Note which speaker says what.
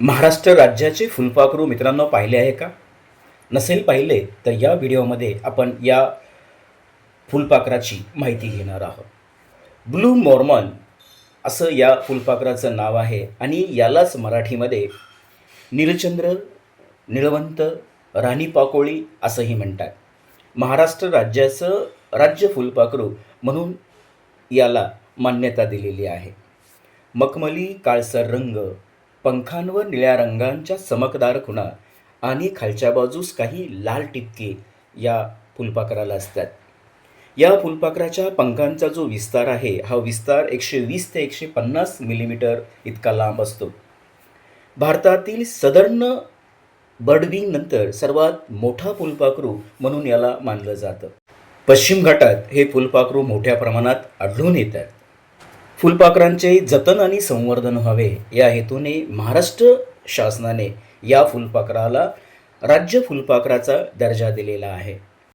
Speaker 1: महाराष्ट्र राज्याचे फुलपाखरू मित्रांनो पाहिले आहे का? नसेल पाहिले तर या व्हिडिओमध्ये आपण या फुलपाखराची माहिती घेणार आहोत. ब्लू मॉर्मन असं या फुलपाखराचं नाव आहे आणि यालाच मराठीमध्ये नीलचंद्र निळवंत राणी पाकोळी असंही म्हणतात. महाराष्ट्र राज्याचं राज्य फुलपाखरू म्हणून याला मान्यता दिलेली आहे. मखमली काळसर रंग पंखांवर निळ्या रंगांच्या चमकदार खुणा आणि खालच्या बाजूस काही लाल टिपके या फुलपाखराला असतात. या फुलपाखराच्या पंखांचा जो विस्तार आहे हा विस्तार एकशे वीस ते एकशे पन्नास मिलीमीटर इतका लांब असतो. भारतातील सदर्न बर्डविंग नंतर सर्वात मोठा फुलपाखरू म्हणून याला मानलं जातं. पश्चिम घाटात हे फुलपाखरू मोठ्या प्रमाणात आढळून येतात. फुलपाखरांचे जतन आणि संवर्धन व्हावे. या हेतूने महाराष्ट्र शासनाने या फुलपाखराला राज्य फुलपाखराचा दर्जा दिलेला आहे.